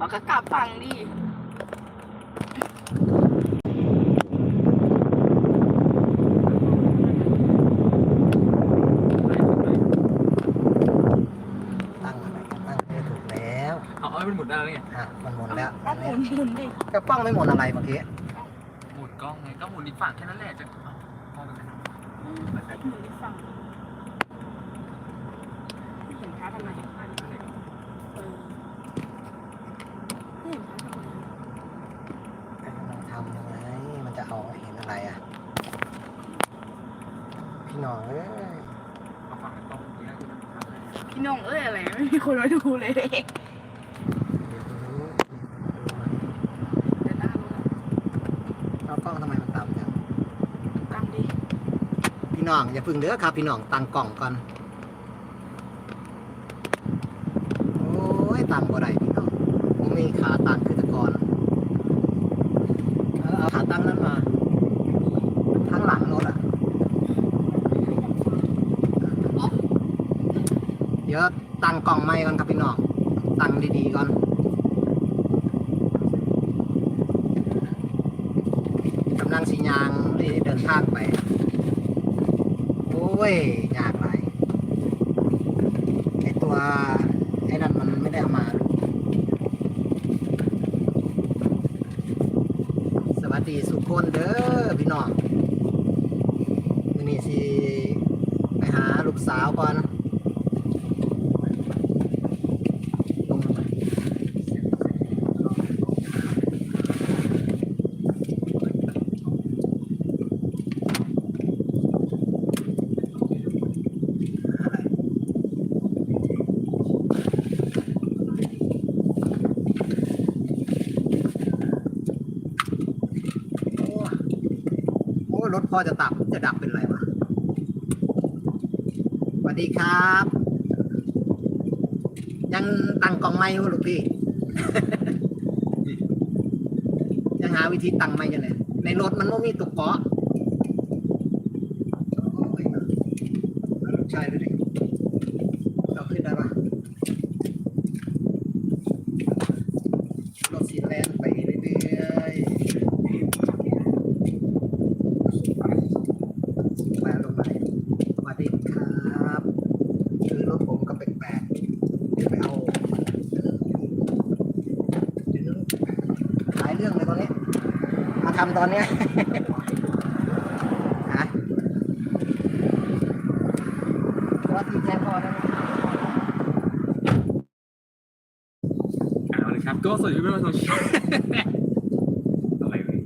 เราก็กลับฟังดิตั้งอะไรตั้งไม่ถูกแล้วเอาเอาให้มันหมุนได้แล้วไงอะมันหมุนแล้วก็หมุนหมุนดิกระป้องไม่หมุนอะไรเมื่อกี้หมุนกล้องไงก็หมุนอีกฝั่งแค่นั้นแหละจะเอากล้องไปไหนอืมหมุนอีกฝั่งไม่เห็นท้าทำไมเออไม่เห็นท้าทำไม กำลังทำยังไงมันจะเอาเห็นอะไรอะ พี่หน่อยเอ้ย เอาฝั่งกล้องนี้คือมันทำอะไร พี่น้องเอ้ยอะไรไม่มีคนมาดูเลยเด็กเดี๋ยวดูเดินหน้ารู้แล้วเอากล้องทำไมมันต่ำจังกำดิพี่น้องอย่าพึ่งเด้อครับพี่น้องตั้งกล่องก่อนโอ้ยตั้งบ่ได้พี่น้องผมมีขาตั้งคือแตะกอนเอาเอาขาตั้งนั้นมาทั้างหลังรถอะ เดี๋ยวตั้งกล่องไม้ก่อนครับพี่น้องตั้งดีๆก่อนกำลังสียางนี่เดินทางไป โอ้ยยากหลายไอตัวไอ้นั่นมันไม่ได้เอามา สวัสดีสุขคนเด้อพี่น้องวันนี้สิไปหาลูกสาวก่อน ลงมาโอ้โอ้รถ พ่อจะตับจะดับเป็นไรวะสวัสดีครับ ยังตั้งกล่องไม้อยู่ลูกพี่ ยังหาวิธีตั้งไม้กันเลยในรถมันไม่มีตุกเกาะใช่เอาลูกชายดูดิเอาขึ้นได้ปะรถสีแลนไปเรื่อยๆมาลงมาสวัสดีครับคือรถผมก็แปลกๆเดี๋ยวไปเอาเดี๋ยวหลายเรื่องเลยตอนนี้ มา ทำตอนเนี้ยฮะว่าที่แจ้งพอแล้ไหมเอาเลยครับ ก็สวัสดีเพื่อนๆทุกท่านอะไรเลย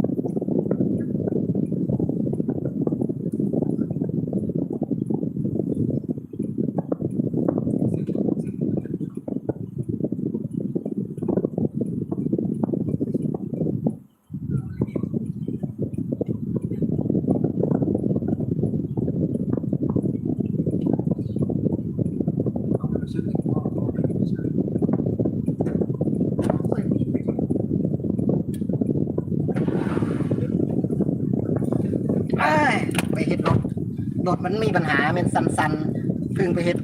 เอ้ยไปเฮ็ดรถ รถมันมีปัญหาเป็นสันๆพึ่งไปเฮ็ด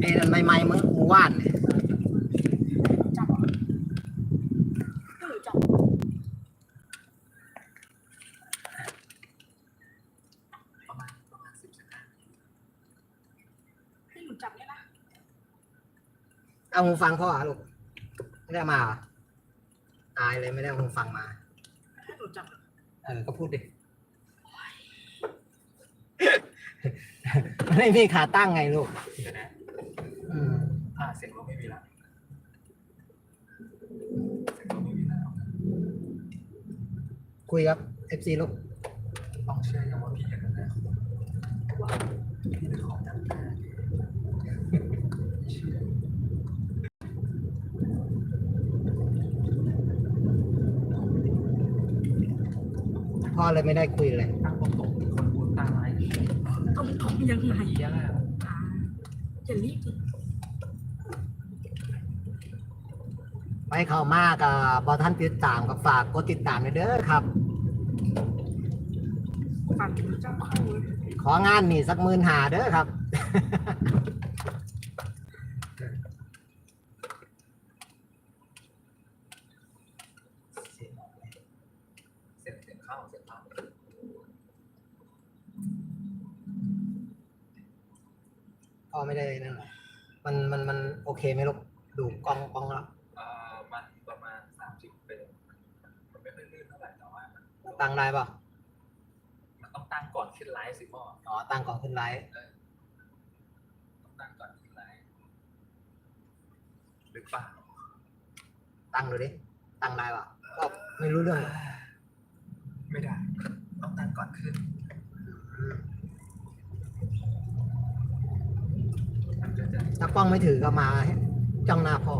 เอ้นั่นใหม่ๆมื่อเมื่านเนี่ยจับเออจับให้หนูจับได้ปะเอาหูฟังพ่อเหรอลูกไม่ได้มาหรอตายเลยไม่ได้เอาหูฟังมาเออก็พูดดิ ไม่มีขาตั้งไงลูกเดี๋ยวนะอืมอ่าเสียงเราไม่มีละเสียงเราไม่มีแล้วคุยครับ FC ลูกต้องเชื่อกันว่าพี่เห็นแล้วว่าพี่เป็นของจำได้เชื่อพ่อเลยไม่ได้คุยเลยตั้งตรงๆคนพูดตาย ต้องต้องยังไงเหี้ยอะอ่าอย่ารีบดิไปเข้ามากับบอท่านติดตามกับฝากกดติดตามด้วยเด้อครับ ฝากถึงเจ้าเข้าเลยของานนี่สักหมื่นหาเด้อครับ เข้าเสียงเข้า พ่อ ไม่ได้นั่นหรอมันมันมันโอเคไหมลูกดูกล้องกล้องแล้วเอ่อมันประมาณสามสิบเป็นมันไม่ค่อยลื่นเท่าไหร่แต่ว่ามันตั้งได้ป่ะมันต้องตั้งก่อนขึ้นไลฟ์สิพ่ออ๋อตั้งก่อนขึ้นไลฟ์ต้องตั้งก่อนขึ้นไลฟ์หรือเปล่าตั้งดูดิตั้งได้ป่ะก็ไม่รู้เรื่อง ไม่ได้ ต้องตั้งก่อนขึ้นอืม มันก็จะ ถ้ากล้องไม่ถือก็มาจ้องหน้าพ่อ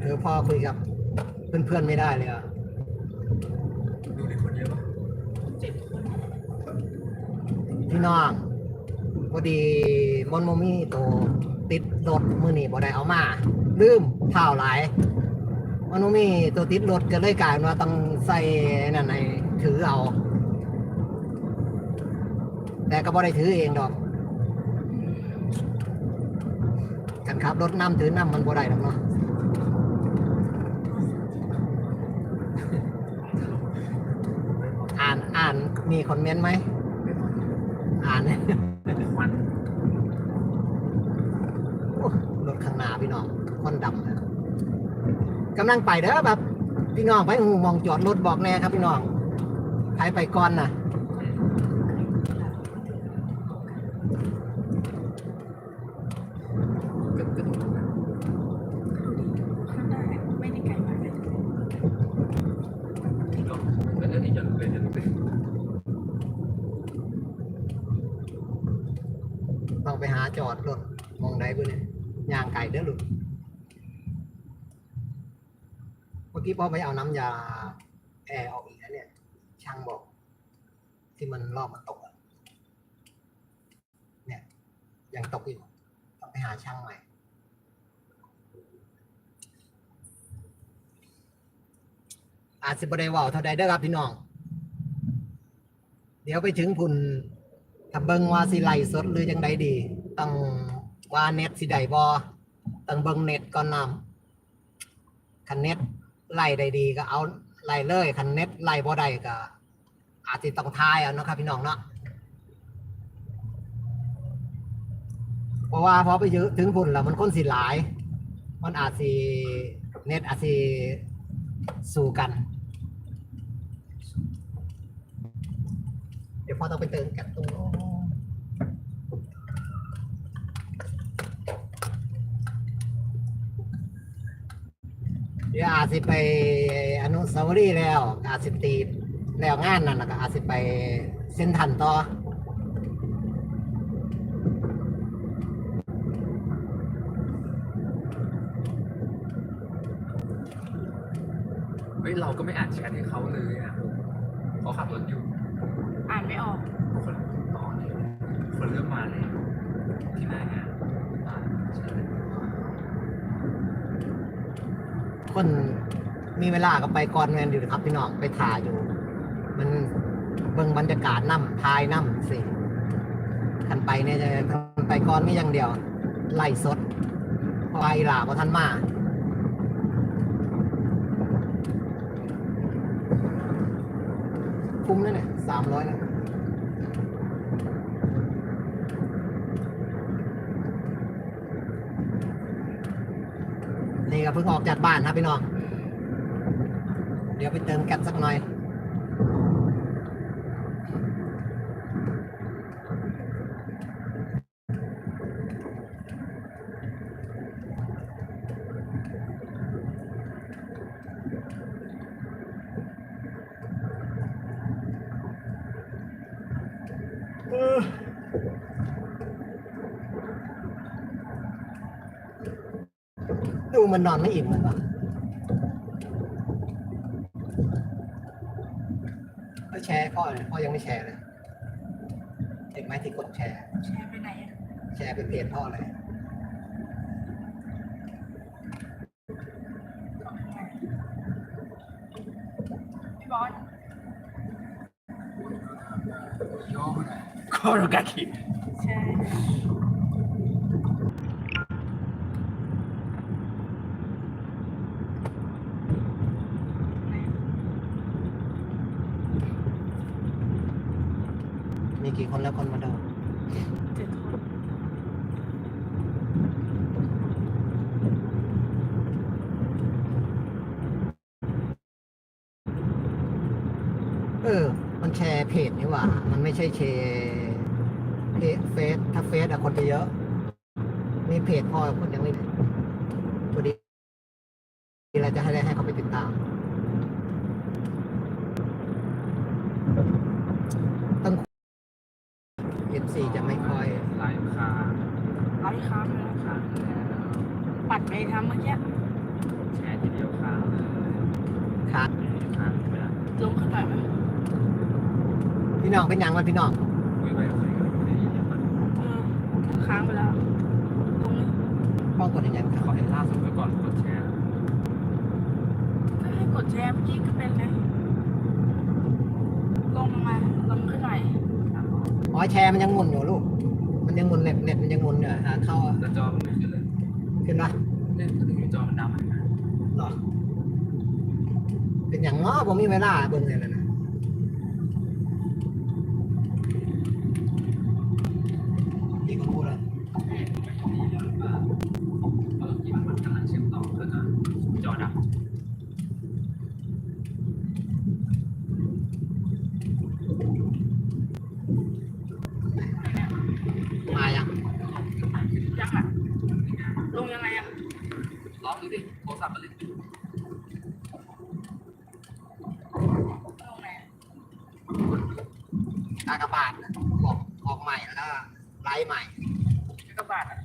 หรือพ่อคุยกับเพื่อนๆไม่ได้เลยอะดูในคนเยอะปะเจ็ดคนพี่น้องพอดีมอนโมมี่ตัวติดรถมือหนี่บ่ได้เอามาลืมเท่าหลายมอนโมมี่ตัวติดรถก็เลยกลายเป็นว่าต้องใส่นั่นในถือเอา แต่ก็บ่ได้ถือเองดอกกันขับรถน้ำถือน้ำมันบ่ได้ดอกเนาะอ่านอ่านมีคอมเมนต์ไหมอ่านควันโอ้รถข้างหน้าพี่น้องควันดำนะกำลังไปเด้อแบบพี่น้องไปหูมองจอดรถบอกแน่ครับพี่น้องใครไปก่อนนะ ก็ก็ดูนะ ข้างหน้าไม่ได้ไกลมากเลย ก็ก็จะอีกอย่างเลยจะรู้เลย ต้องไปหาจอดรถมองได้บุเนี่ยย่างไก่เด้อลูก เมื่พ่อไปเอาน้ำยาแอร์ออกอีกแล้วเนี่ย ช่างบอก ที่มันรอบมันตกเนี่ย ยังตกอยู่ต้องไปหาช่างใหม่ อาจสิบได้ว่าเท่าใดเด้อครับพี่น้อง เดี๋ยวไปถึงพุ่นถ้าเบิงว่าสิไลสดหรือจังใดดี ต้องว่าเน็ตสิไดบ่ต้องเบิงเน็ตก่อนนำคันเน็ต ไล่ได้ดีก็เอาไล่เลยคันเน็ตไล่บ่ได้ก็อาจสิต้องทายเอาเนาะครับพี่น้องเนาะเพราะว่าพอไปยืถึงพุ่นแล้วมันค้นสิหลาย มันอาจสิเน็ตอาจสิสู้กัน เดี๋ยวพอต้องไปเติมก๊สตรงโน้นเดี๋ยวอาจสิไปอนุสาวรีย์แล้ว อาจสิตีแล้วงานนั่นแล้วก็อาจสิไปเส้นทันต่อเฮ้ยเราก็ไม่อ่านแชทให้เขาเลยอะเขาขับรถอยู่อ่านไม่ออกคนตอนนี้คนเริ่มมาเลยที่ไหนอะอ่าใช่ คนมีเวลาก็ไปก่อนแมนอยู่นะครับ พี่น้องไปถ่ายอยู่ มันเบิ่งบรรยากาศน้ำทายน้ำสิทันไปเนี่ยจะทันไปก่อนไม่อย่างเดียว ไล่สดเพราะว่าอีหลาพราะท่านมาคุ้มนั่นเนี่ยสามร้อยนะนี่ ก็เพิ่งออกจากบ้านครับพี่น้อง เดี๋ยวไปเติมแก๊สสักหน่อย ดูมันนอนไม่อิ่มเหมือนปะก็แชร์พ่อเลยพ่อยังไม่แชร์เลยเด็กไหมที่กดแชร์ แชร์ไปไหนอะแชร์เป็นเพจพ่อเลยพี่บอสก็โรกาคิใช่ กี่ คนแล้วคนมาดูเจ็ดคนเออ มันแชร์เพจนี่หว่า มันไม่ใช่แชร์เพจเฟซถ้าเฟซอะคนจะเยอะนี่เพจพ่อคนยังไม่พอดีเราจะให้ได้ให้เขาไปติดตาม ต้องเอฟซีจะไม่ค่อย ไลฟ์ค้าง ไลฟ์ค้างเลยนะ ค้างแล้ว ปัดไปทำเมื่อกี้ แชร์ทีเดียวค้างเลย ครับ ค้างไปแล้ว ลงขึ้นหน่อยไหม พี่น้อง เป็นยังไงพี่น้องคุยไปคุยกันไม่ได้ยินอย่างมันเออค้างไปแล้วตรงนี้ป้องกดยังไงคขรัอบเห็นล่าสุดไปก่อนกดแชร์ก็ให้กดแชร์เมื่อกี้ก็เป็นไงลงมาลงขึ้นหน่อยอ๋อแชร์มันยังหมุนอยู่ลูก มันยังหมุนเน็ตเน็ตมันยังหมุนอยู่หาเข้าแต่จอมันไม่ขึ้นเลยขึ้นปะเล่นถึงจอมันดำเลยนะหรอเป็นอย่างง้อผมมีเวลาเบิ่งเลยนะอีกคนพูดเลย เออกินมันกำลังเชื่อมต่อแล้วก็จอดำ มายัง ยังอะลงยังไงอะ ลองดูดิโทรศัพท์มันเล่นลงไหนอากาบาทออกออกใหม่แล้วก็ไลฟ์ใหม่กระบาดอะ